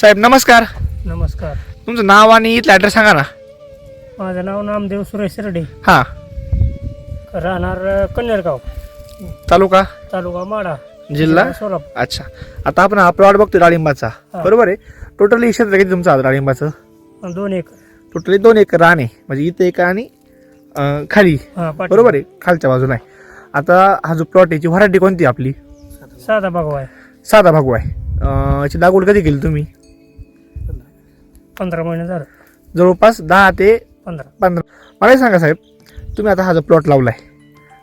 साहेब नमस्कार. नमस्कार. तुमचं नाव आणि इथलं ॲड्रेस सांगा ना. माझं नाव नामदेव सुरेश रेड्डी हां. राहणार कन्नरगाव तालुका? तालुका माडा जिल्हा? सोलापूर. अच्छा. आता आपण हा प्लॉट बघतो डाळिंबाचा. हा. बरोबर आहे? टोटली क्षेत्र किती तुमचं आता डाळिंबाचं? दोन एक टोटली दोन एकर रान आहे. म्हणजे इथं एक आणि अं, खाली. हा पाटील. बरोबर आहे? खालच्या बाजूला आहे. आता हा जो प्लॉट याची व्हरायटी कोणती आहे आपली? साधा भगवा आहे साधा भागवा आहे अं, याची लागवड कधी केली तुम्ही? पंधरा महिने झालं. जवळपास दहा ते पंधरा. पंधरा. मला हे सांगा साहेब तुम्ही आता हा जो प्लॉट लावलाय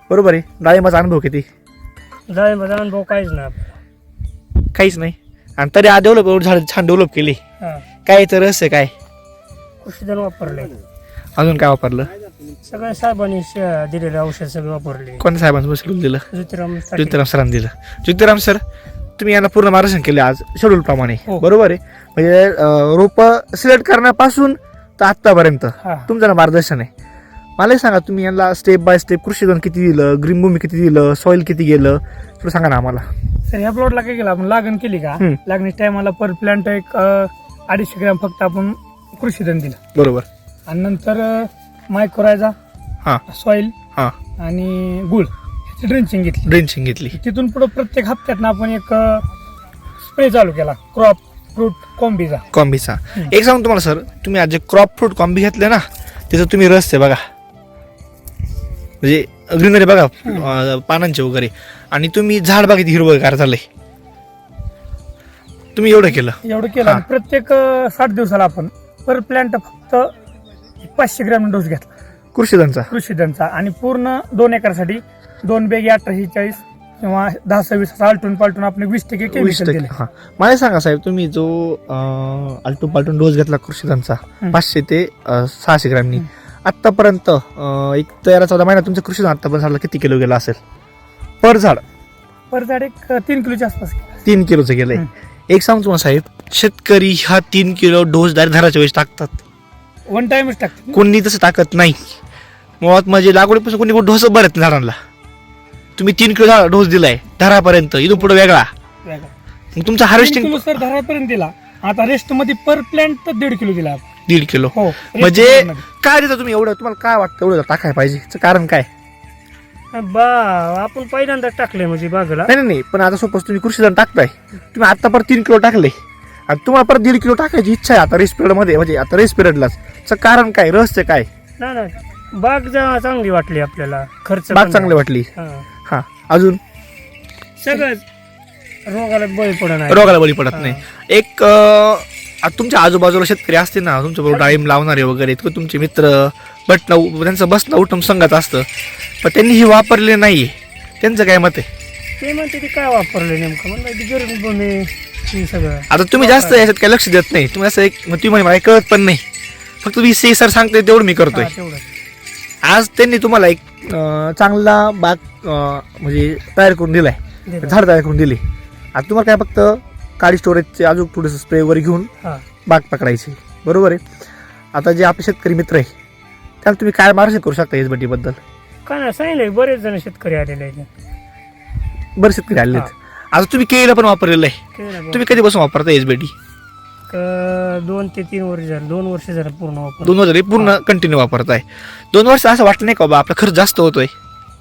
बरोबर आहे? डाळिंबाचा अनुभव किती? जाळीमध्ये अनुभव काहीच नाही आपला. काहीच नाही? आणि तरी आज डेव्हलप झाड छान डेव्हलप केली. हा. काय याचं रहस्य काय? औषधं वापरले. अजून काय वापरलं? सगळ्या साहेबांनी श- दिलेले औषध सगळे वापरले. कोणत्या साहेबांचं बसलं दिलं? ज्योतिराम साठे. ज्योतिराम सरांनी दिलं. ज्योतिराम सर तुम्ही यांना पूर्ण मार्गदर्शन केले आज शेड्यूल प्रमाणे. हो. बरोबर आहे? म्हणजे रोप सिलेक्ट करण्यापासून तर आतापर्यंत हा. तुमचं ना मार्गदर्शन आहे. मला एक सांगा तुम्ही यांना स्टेप बाय स्टेप कृषी किती दिलं ग्रीन भूमी किती दिलं सॉइल किती गेलं थोडं सांगा ना आम्हाला. सर ह्या प्लॉटला काय केलं आपण लागण केली का? हम्म. टायमाला पर प्लांट एक अ, अडीचशे ग्रॅम फक्त आपण कृषीधन दिलं. बरोबर. आणि नंतर मायक्रोरायझा हां. सॉइल हां. आणि गुळ. ड्रिंचिंग घेतली. ड्रेंचिंग घेतली. तिथून पुढे प्रत्येक हप्त्यात आपण एक स्प्रे चालू केला. क्रॉप फ्रूट कॉम्बीचा. कॉम्बीचा. एक सांगू तुम्हाला सर तुम्ही आज जे क्रॉप फ्रूट कॉम्बी घेतले ना त्याचं तुम्ही रस आहे बघा. म्हणजे ग्रीनरी बघा पानांचे वगैरे. आणि तुम्ही झाड बघा किती हिरवगार झालंय. तुम्ही एवढं केलं. एवढं केलं. प्रत्येक साठ दिवसाला आपण पर प्लांट फक्त पाचशे ग्रॅम डोस घेतला. कृषीधनचा. कृषीधनचा. आणि पूर्ण दोन एकरसाठी दोन बेगी अठराशे चाळीस किंवा दहा सव्वीस असं आलटून पालटून आपण वीस टक्के वीस केमिकल टक्के दिले हा. मला सांगा साहेब तुम्ही जो आलटून पालटून डोस घेतला कृषीधनचा. पाचशे ते अं, सहाशे ग्रॅमनी. आतापर्यंत एक तेरा चौदा महिना तुमचं कृषीधन आतापर्यंत झालं किती किलो गेलं असेल? पर झाड? पर झाड एक तीन किलोच्या आसपास केलं. तीन किलोचं गेलंय. एक सांगतो तुम्हाला साहेब शेतकरी हा तीन किलो डोस डायरेक्ट धराच्या वेळेस टाकतात. वन टाइमच टाकतो कोणी तसं टाकत नाही. मुळात म्हणजे लागवडीपासून कोणी कोणी डोस भरत नाही झाडांना. तुम्ही तीन किलो डोस दिलाय धरापर्यंत. इथून पुढे वेगळा. मग तुमचं हार्वेस्टिंग किलो सर धरापर्यंत दिला. आता रेस्टमध्ये पर प्लांट दीड किलो दिला. आपण. दीड किलो. हो म्हणजे मध्ये. काय देता तुम्ही एवढं? तुम्हाला काय वाटतं एवढं टाकाय पाहिजे? याचं कारण काय? बा आपण पहिल्यांदा टाकले म्हणजे बागला. नाही नाही, नाही पण आता सपोज तुम्ही कृषीधन टाकताय. तुम्ही आता परत तीन किलो टाकले. आणि तुम्हाला परत दीड किलो टाकायची इच्छा आहे आता रेस पिरियडमध्ये. म्हणजे आता रेस पिरियडलाच कारण काय? रहस्य काय? नाही नाही. बाग जा- चांगली वाटली आपल्याला. खर्च बाग पण चांगली वाटली. हा. हा. अजून? सगळंच. रोगाला बळी पडत नाही. रोगाला बळी पडत. नाही. एक अं, आता तुमच्या आजूबाजूला शेतकरी असते ना तुमच्या बरोबर डाळिंब लावणारे वगैरे किंवा तुमचे मित्र बटणं त्यांचं बसणं उठून संगत असतं. पण त्यांनी हे वापरले नाहीये त्यांचं काय मत आहे? ते म्हणते ते काय वापरले नेमकं? म्हणलं ते गरीब भूमी हे सगळं. आता तुम्ही जास्त याच्यात काही लक्ष देत नाही. तुम्ही असं एक मग तुम्ही म्हणे मला कळत पण नाही. फक्त तुम्ही सी सर सांगते तेवढं मी करतोय. हा, तेवढंच. आज त्यांनी तुम्हाला एक चांगला बाग म्हणजे तयार करून दिलाय. दिलं. झाड तयार करून दिली. आता तुम्हाला काय फक्त काळी स्टोरेजचे अजून थोडंसं स्प्रे वगैरे घेऊन. बाग पकडायची. बरोबर आहे? आता जे आपले शेतकरी मित्र आहे त्याला तुम्ही काय मार्गदर्शन करू शकता एसबद्दल काय नाही सांगितलं बरेच जण शेतकरी आलेले आहेत. बरेच शेतकरी आले आहेत. आता तुम्ही केळीला पण वापरलेलं आहे. तुम्ही कधीपासून वापरता एस बेटी क- दोन ते तीन वर्ष झालं. दोन वर्ष झालं पूर्ण वापर दोन हजार पूर्ण कंटिन्यू वापरताय. दोन वर्ष असं वाटलं नाही का बा आपला खर्च जास्त होतोय?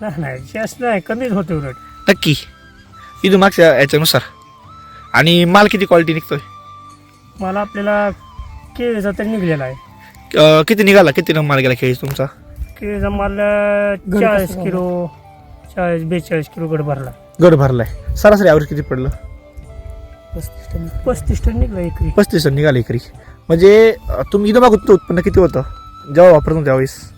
नाही नाही जास्त नाही कमीच होते उलट. नक्की. इथून मागच्या याच्यानुसार. आणि माल किती क्वालिटी निघतोय? मला आपल्याला केळीचा तर निघलेला आहे. अं, किती निघाला? किती नंबर माल गेला खेळ तुमचा? केळीचा माल चाळीस किलो चाळीस बेचाळीस किलो गड भरला. गड भरलाय. सरासरी ॲव्हरेज किती पडलं? पस्तीस टन निघला एकरी. पस्तीस टन निघाले एकरी. म्हणजे अं, तुम्ही इथं मागून उत्पन्न किती होतं? जेव्हा वापरतो त्यावेळेस.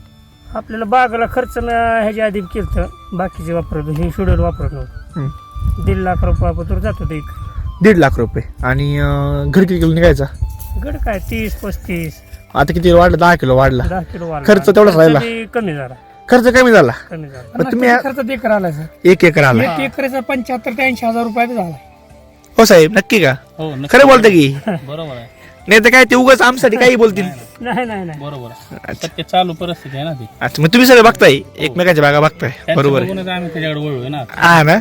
आपल्याला बागाला खर्च मी ह्याच्या आधी केलं बाकीचे वापरतो हे शेड्यूल वापरत नव्हतं. दीड लाख रुपयापत्र जात होते एक दीड लाख रुपये. आणि अं, घरी किती किलो निघायचा? गड काय? तीस पस्तीस. आता किती वाढला? दहा किलो वाढला. दहा किलो वाढला. खर्च तेवढाच राहिला. बी कमी झाला. खर्च कमी झाला. कमी झाला. तुम्ही खर्च एकर आला सर. एक एकर आला. एक एकरचा पंच्याहत्तर ते ऐंशी हजार रुपयात झाला. हो साहेब नक्की का? हो नक्की. खरं बोलतं की? बरोबर आहे. नाही तर काय ते उगाच आमसाठी काही बोलतील? नाही नाही नाही. बरोबर आहे. सत्य चालू परिस्थिती आहे ना ती. अच्छा मग तुम्ही सगळे बघताय? एकमेकांच्या बागा बघताय. त्यांचं बरोबर आहे. बघूनच आम्ही त्याच्याकडे वळलोय ना. हा ना?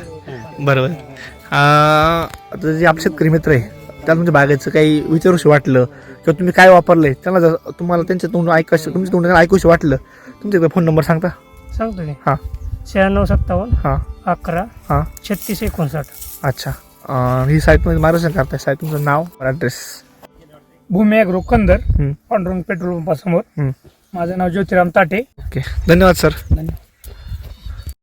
बरोबर. अं, आता जे आपले शेतकरी मित्र आहे त्याला तुमच्या बागेचं काही विचारूशी वाटलं किंवा तुम्ही काय वापरलंय त्याला जर तुम्हाला त्यांच्या तोंड ऐकायचं तुमच्या तोंडाने ऐकूशी वाटलं तुमच्याकडे फोन नंबर सांगता? सांगतो की. हां. शहाण्णव सत्तावन्न हां. अकरा हां. छत्तीस एकोणसाठ. अच्छा. ही साईटमध्ये मार्गदर्शन करताय. साईट तुमचं नाव address Bhumi agro Kandar Pandurang petrol पंपासमोर. माझं नाव ज्योतिराम ताटे. ओके. धन्यवाद सर धन्यवाद.